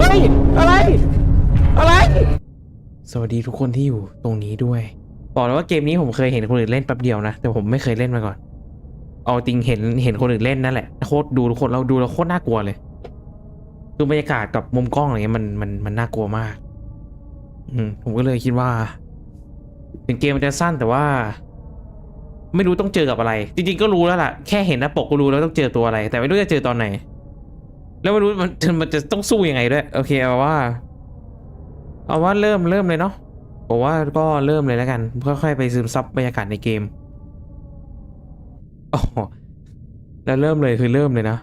เฮ้ย อะไร อะไร สวัสดีทุกคนที่อยู่ตรงนี้ด้วย บอกเลยว่าเกมนี้ผมเคยเห็นคนอื่นเล่นแป๊บเดียวนะ แต่ผมไม่เคยเล่นมาก่อน เอาจริงเห็นเห็นคนอื่นเล่นนั่นแหละโคตรดูทุกคนเราดูแล้วโคตรน่ากลัวเลยคือบรรยากาศกับมุมกล้องอะไรเงี้ยมันมันมันน่ากลัวมาก อืมผมก็เลยคิดว่าถึงเกมมันจะสั้นแต่ว่า ไม่รู้ต้องเจอกับอะไร จริง ๆ ก็รู้แล้วล่ะ แค่เห็นหน้าปกก็รู้แล้วต้องเจอตัวอะไร แต่ไม่รู้จะเจอตอนไหน แล้วไม่รู้มันมันจะต้องสู้ยังไงด้วย โอเคเอาว่า เอาว่าเริ่มเริ่มเลยเนาะผมว่าก็เริ่มเลยแล้วกัน ค่อยๆไปซึมซับบรรยากาศในเกมอ๋อแล้วเริ่มเลยคือเริ่มเลยนะ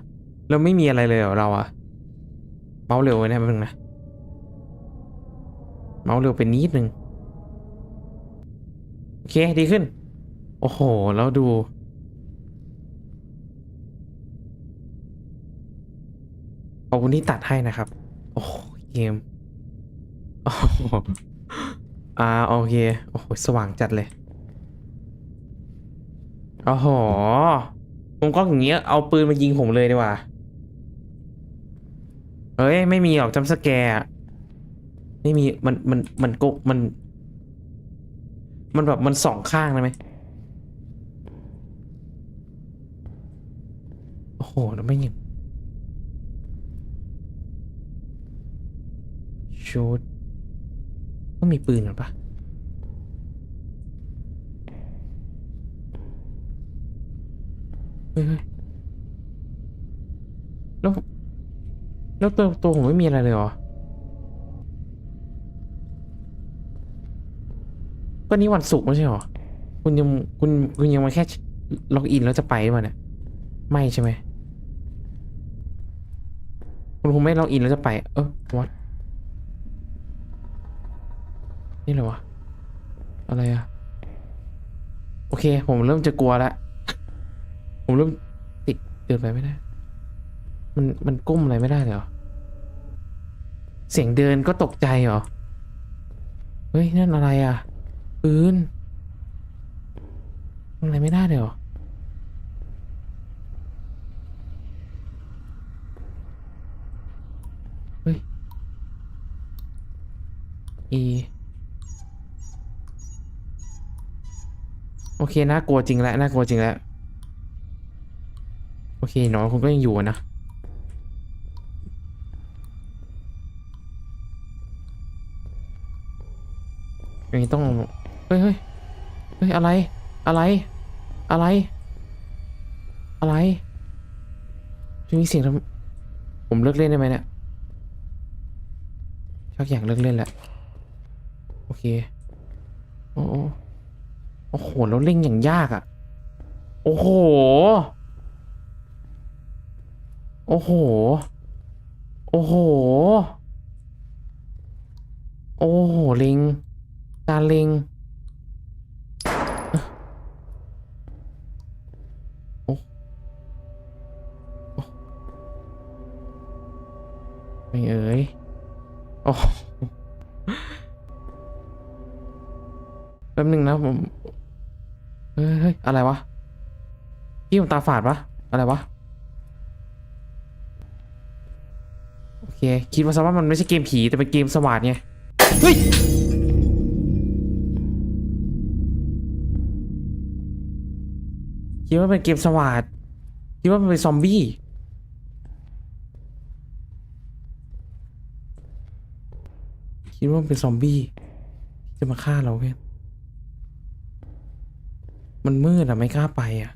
แล้วไม่มีอะไรเลยเหรอเราอะเมาส์เร็วไว้นะแป๊บนึงนะเมาส์เร็วเป็นนิดนึงโอเคดีขึ้น โอ้โห แล้วดู อบคุณที่ตัดให้นะครับ โอ้เกมอ่าโอเค โอ้โห สว่างจัดเลยโอ้โหมุมกล้องอย่างเงี้ย เอาปืนมายิงผมเลยดีกว่า เอ้ย ไม่มีหรอกจำสแกร์อะไม่มี มัน มัน มันกกมัน มันแบบ มันสองข้างเลยไหมโอ้โห แล้วไม่ยิง ชูดก็มีปืนหรือปะเฮ้ยแล้วแล้วตัวตัวผมไม่มีอะไรเลยเหรอก็นี่วันศุกร์ไม่ใช่เหรอ คุณยังคุณคุณยังมาแค่ล็อกอินแล้วจะไปหรือเปล่าเนี่ยไม่ใช่ไหมคุณคงไม่ล็อกอินแล้วจะไป เออวัด นี่เหรอวะ อะไรอะโอเค ผมเริ่มจะกลัวแล้วผมเริ่มติดเดินไปไม่ได้ มันมันก้มอะไรไม่ได้เหรอ เสียงเดินก็ตกใจเหรอ เฮ้ย นั่นอะไรอะปืนอะไรไม่ได้เลยเหรอเฮ้ย E อเคน่ากลัวจริงแล้วน่ากลัวจริงแล้วโอเคน้องคุณก็ยังอยู่นะอย่างนี้ต้องเฮ้ยเฮ้ยเฮ้ยอะไรอะไรอะไร อะไรจะมีเสียงทำผมเลิกเล่นได้ไหมเนี่ยชักอยากเลิกเล่นแหละโอเคโอ้ โอ้โหแล้วเล่งอย่างยากอะ่ะ โอ้โห โอ้โห โอ้โห โอ้โหเล็งการเล็งโอ้โอ้ไม่เอ๋ยโอ้แป๊บนึงนะผม เฮ้ยเฮ้ยอะไรวะพี่ผมตาฝาดปะอะไรวะ โอเค คิดว่าซะว่ามันไม่ใช่เกมผี แต่เป็นเกมสวัสดไง เฮ้ย คิดว่าเป็นเกมสวัสดคิดว่ามันเป็นซอมบี้คิดว่ามันเป็นซอมบี้ที่จะมาฆ่าเราเพื่อน มันมืดอะไม่กล้าไปอะ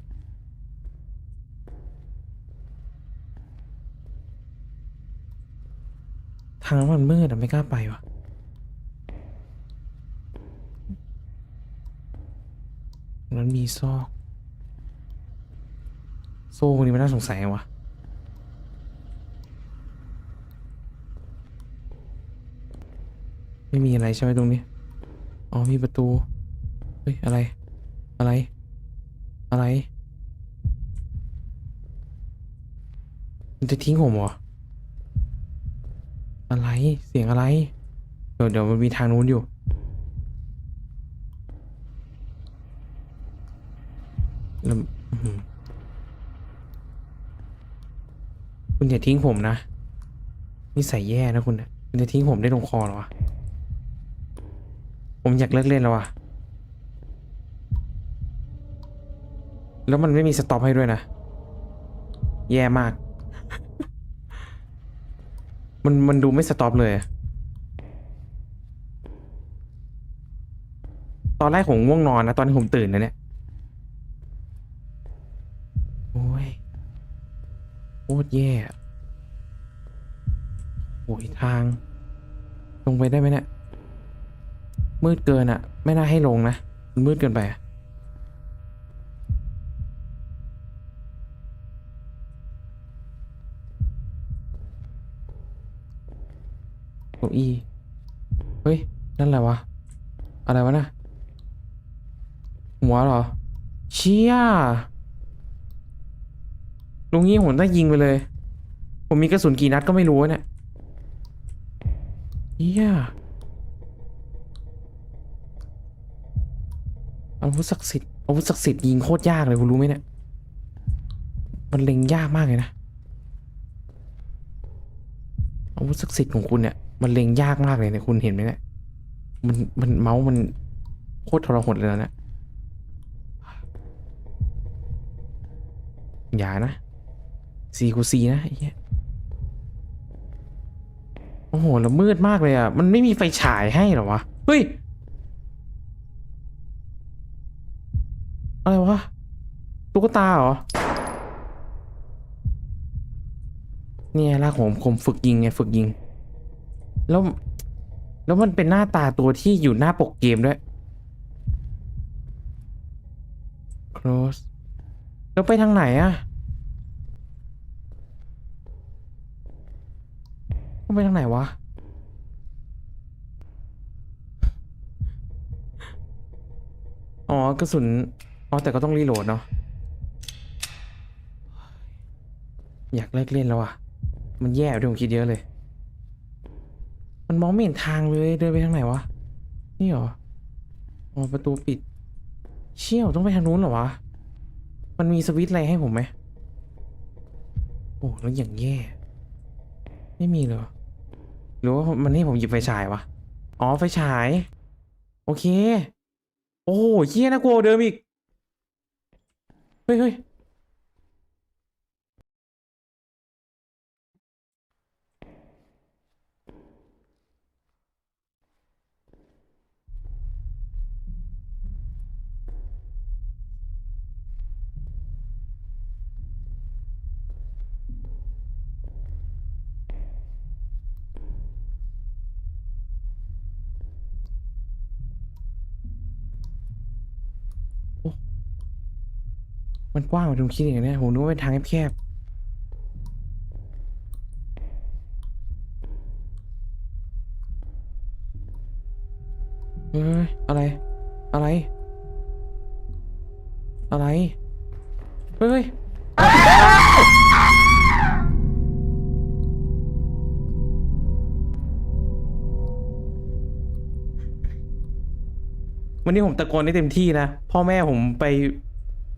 ทางมันมืดอะไม่กล้าไปวะนั้นมีซอกโซ่พวกนี้มันน่าสงสัยวะไม่มีอะไรใช่ไหมตรงนี้ อ๋อ มีประตู เฮ้ย อะไร อะไร อะไร มันจะทิ้งผมเหรอ อะไร เสียงอะไร เดี๋ยวเดี๋ยวมันมีทางนู้นอยู่ แล้วคุณอย่าทิ้งผมนะนิสัยแย่นะคุณคุณจะทิ้งผมได้ลงคอหรอวะ ผมอยากเลิกเล่นแล้วอะ แล้วมันไม่มีสต็อปให้ด้วยนะ แย่มาก มันมันดูไม่สต็อปเลย ตอนแรกผมง่วงนอนนะ ตอนที่ผมตื่นนะเนี่ย โอ้ยโคตรแย่โอ้ยทาง ลงไปได้ไหมเนี่ย มืดเกินอะไม่น่าให้ลงนะ มืดเกินไปอะ เก้าอี้เฮ้ย นั่นอะไรวะ อะไรวะนะหัวเหรอ เชี่ยลุงงี้ผมต้องยิงไปเลย ผมมีกระสุนกี่นัดก็ไม่รู้เนี่ยเฮียอาวุธศักดิ์สิทธิ์อาวุธศักดิ์สิทธิ์ยิงโคตรยากเลยคุณรู้ไหมเนี่ย มันเล็งยากมากเลยนะอาวุธศักดิ์สิทธิ์ของคุณเนี่ย มันเล็งยากมากเลยเนี่ยคุณเห็นไหมเนี่ยมันมันเมาส์มันโคตรทรหดเลยนะเนี่ยอย่านะซีกูซีนะไอ้เหี้ยโอ้โหแล้วมืดมากเลยอะ มันไม่มีไฟฉายให้หรอวะ เฮ้ย อะไรวะตุ๊กตาเหรอ เนี่ยลากผมผมฝึกยิงไง ฝึกยิง แล้ว แล้วมันเป็นหน้าตาตัวที่อยู่หน้าปกเกมด้วย close แล้วไปทางไหนอะต้องไปทางไหนวะ อ๋อกระสุน อ๋อแต่ก็ต้องรีโหลดเนาะ อยากเลิกเล่นแล้วอะมันแย่กว่าที่ผมคิดเยอะเลย มันมองไม่เห็นทางเลยเดินไปทางไหนวะ นี่เหรออ๋อประตูปิด เชี่ยวต้องไปทางนู้นเหรอวะ มันมีสวิตช์อะไรให้ผมไหมโอ้แล้วอย่างแย่ ไม่มีเหรอหรือว่ามันให้ผมหยิบไฟฉายวะ อ๋อไฟฉาย โอเค โอ้เชี่ยน่ากลัวเดิมอีก เฮ้ยเฮ้ย มันกว้างกว่าที่ผมคิดอย่างนี้ผมนึกว่าเป็นทางแคบๆเฮ้ยอะไร อะไร อะไร เฮ้ยวันนี้ผมตะโกนได้เต็มที่นะ พ่อแม่ผมไป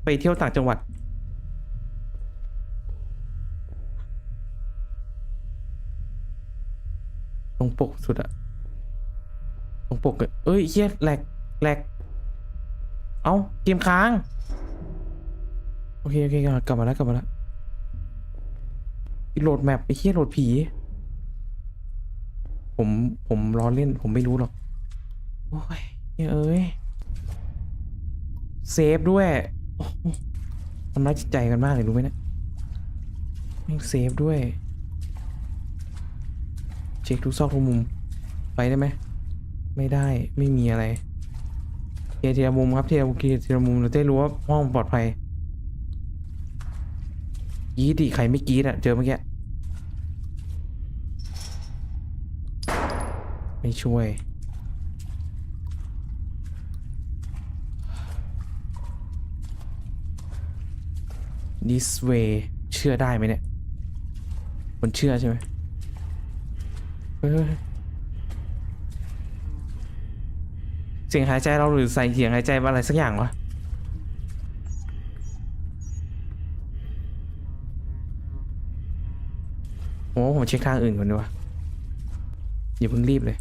ไปเที่ยวต่างจังหวัด ตรงปกสุดอะตรงปกอะเอ้ยเฮียแหลกแหลกเอาเกมค้าง โอเค โอเค กลับมาแล้ว กลับมาแล้วโหลดแมปไอ้เฮียโหลดผี ผม ผมล้อเล่น ผมไม่รู้หรอก โอ้ยเฮ้ยเอ้ย เซฟด้วย ทำร้ายจิตใจกันมากเลยรู้ไหมเนะแม่งเซฟด้วย เช็คทุกซอกทุกมุม ไปได้ไหม ไม่ได้ไม่มีอะไรเคลียร์ทีละมุมครับทีละมุมเคลียร์ทีละมุมเราจะได้รู้ว่าห้องปลอดภัยกรีดดิใครไม่กีดอะเจอเมื่อกี้ไม่ช่วย this way เชื่อได้ไหมเนี่ยคนเชื่อใช่ไหมเฮ้ยเสียงหายใจเราหรือใส่เสียงหายใจอะไรสักอย่างวะโอ้ผมเช็คทางอื่นก่อนดีกว่าอย่าเพิ่งรีบเลย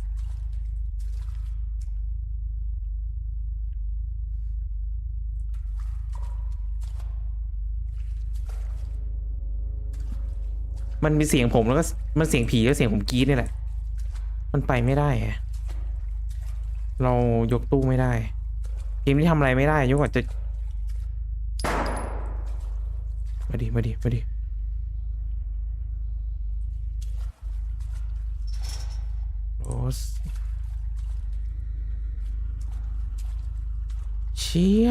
มันมีเสียงผมแล้วก็มันเสียงผีแล้วเสียงผมกรี๊ดนี่แหละ มันไปไม่ได้เรายกตู้ไม่ได้เกมที่ทำอะไรไม่ได้ยกกว่าจะมาดิมาดิมาดิโรสเชี่ย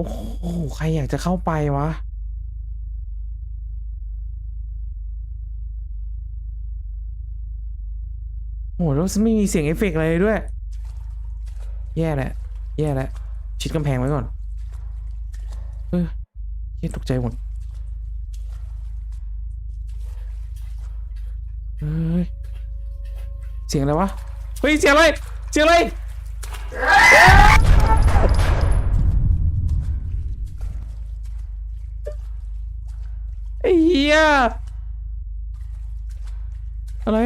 อ้โห ใครอยากจะเข้าไปวะ โอ้โหแล้วไม่มีเสียงเอฟเฟกต์อะไรเลยด้วย แย่แหละ แย่แล้วชิดกำแพงไว้ก่อน เออเฮ้ยตกใจหมดเฮ้ย เสียงอะไรวะ เฮ้ย เสียงอะไร เสียงอะไร ไอ้เหี้ยอะไร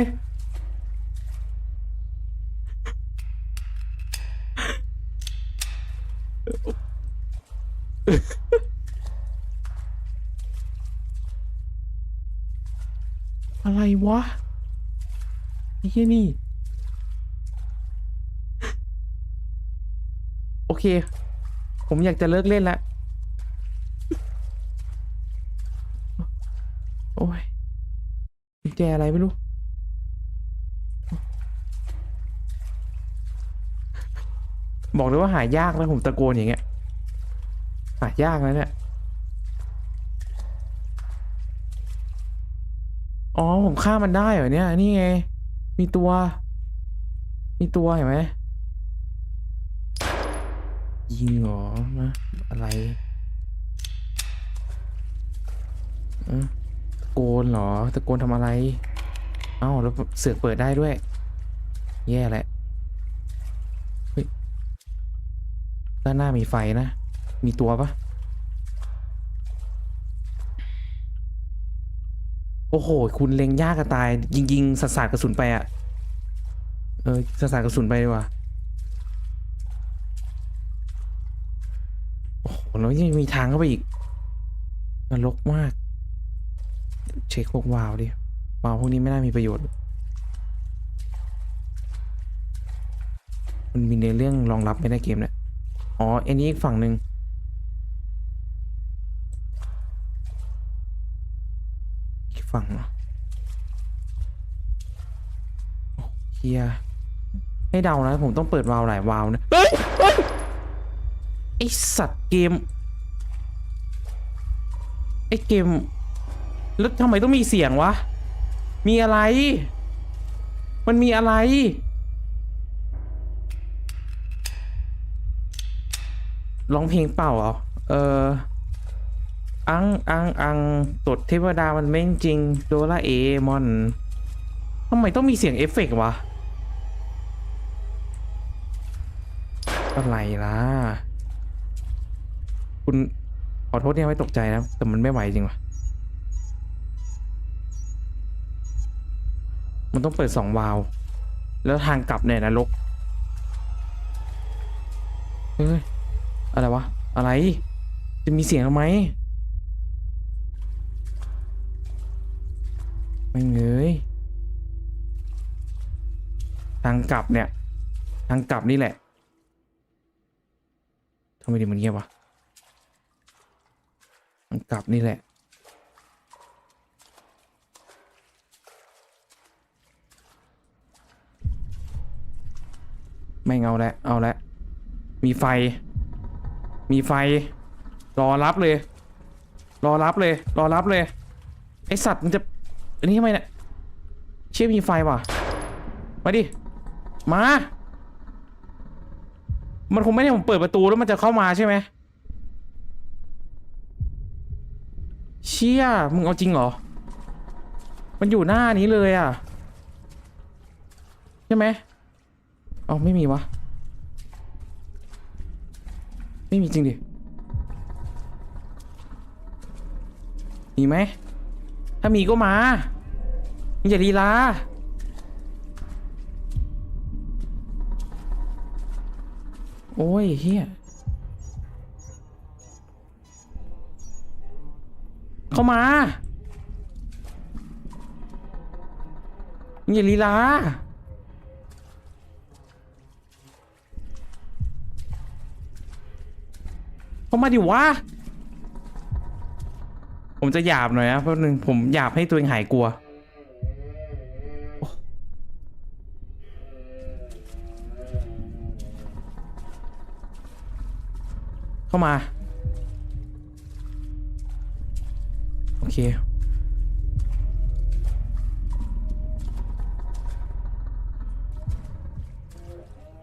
อะไรวะไอ้เหี้ยนี่ โอเค ผมอยากจะเลิกเล่นแล้ว จอะไรไม่รู้ บอกเลยว่าหายากนะผมตะโกนอย่างเงี้ย หายากนะเนี่ย อ๋อผมฆ่ามันได้เหรอเนี่ย นี่ไง มีตัว มีตัวเห็นไหมยิงเหรอนะอะไรอ้าตะ โกนเหรอ ตะโกนทำอะไร เอ้าแล้วเสือกเปิดได้ด้วย แย่แหละเฮ้ยด้านหน้ามีไฟนะ มีตัวปะโอ้โห คุณเล็งยากกระตาย ยิงยิงสัสากระสุนไปอะเออสัสากระสุนไปดีกว่าโอ้โหแล้วยังมีทางเข้าไปอีกนรกมาก เช็คพวกวาวดิวาวพวกนี้ไม่น่ามีประโยชน์ มันมีในเรื่องรองรับไม่ได้เกมเนี่ยอ๋ออันนี้อีกฝั่งหนึ่งอีกฝั่งเหรอเฮียให้เดานะ ผมต้องเปิดวาล์วหลายวาล์วนะ เฮ้ยไอสัตว์เกม ไอเกม แล้วทำไมต้องมีเสียงวะ มีอะไร มันมีอะไร ร้องเพลงเปล่าเหรอ เออ อัง อัง อังตดเทวดามันไม่จริง โดราเอมอน ทำไมต้องมีเสียงเอฟเฟกต์วะ อะไรล่ะ คุณขอโทษที่ทำให้ตกใจนะ แต่มันไม่ไหวจริงวะ มันต้องเปิดสองวาล์วแล้วทางกลับเนี่ยนรกเฮ้ยอะไรวะ อะไร จะมีเสียงทำไมไม่เงยทางกลับเนี่ย ทางกลับนี่แหละทำไมดิมันเงียบวะทางกลับนี่แหละ ไม่เอาแล้วเอาแล้วมีไฟ มีไฟ รอรับเลย รอรับเลย รอรับเลย ไอสัตว์มันจะ อันนี้ทำไมเนี่ย เชี่ยมีไฟว่ะ มาดิ มา มันคงไม่ได้ผมเปิดประตูแล้วมันจะเข้ามาใช่ไหม เชี่ย มึงเอาจริงเหรอ มันอยู่หน้านี้เลยอะ ใช่ไหม เอาไม่มีวะ ไม่มีจริงดิ มีไหม ถ้ามีก็มาอย่าลีลาโอ้ยเฮียเข้ามาอย่าลีลา เข้ามาดิวะ ผมจะหยาบหน่อยนะเพราะหนึ่งผมหยาบให้ตัวเองหายกลัว เข้ามา โอเค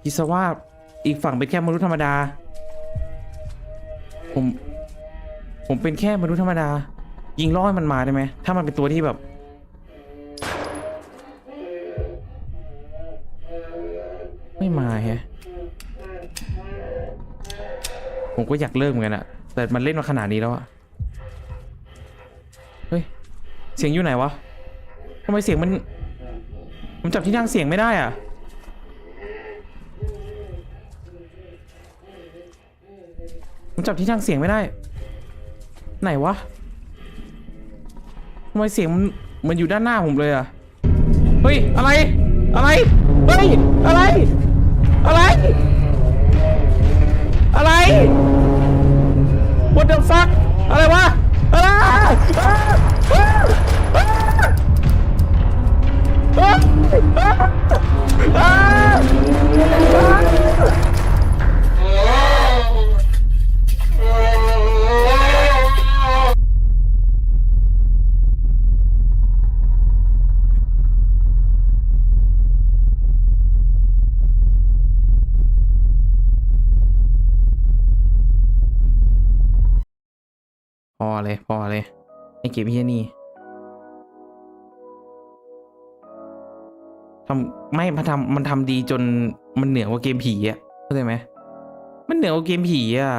คิดซะว่าอีกฝั่งเป็นแค่มนุษย์ธรรมดา ผม ผมเป็นแค่มนุษย์ธรรมดา ยิงล่อให้มันมาได้ไหม ถ้ามันเป็นตัวที่แบบ ไม่มาแฮะ ผมก็อยากเลิกเหมือนกันอะแต่มันเล่นมาขนาดนี้แล้วอะเฮ้ย เสียงอยู่ไหนวะทำไมเสียงมัน ผมจับที่นั่งเสียงไม่ได้อะ ผมจับที่นั่งเสียงไม่ได้ ไหนวะทำไมเสียงมันมันอยู่ด้านหน้าผมเลยอะเฮ้ย อะไร อะไร เฮ้ย อะไร อะไร อะไร What the fuck อะไรวะ อะไรอ่า เกมเฮียนี่ทำไม่มันทำมันทำดีจนมันเหนือกว่าเกมผีอะเข้าใจไหมมันเหนือกว่าเกมผีอะ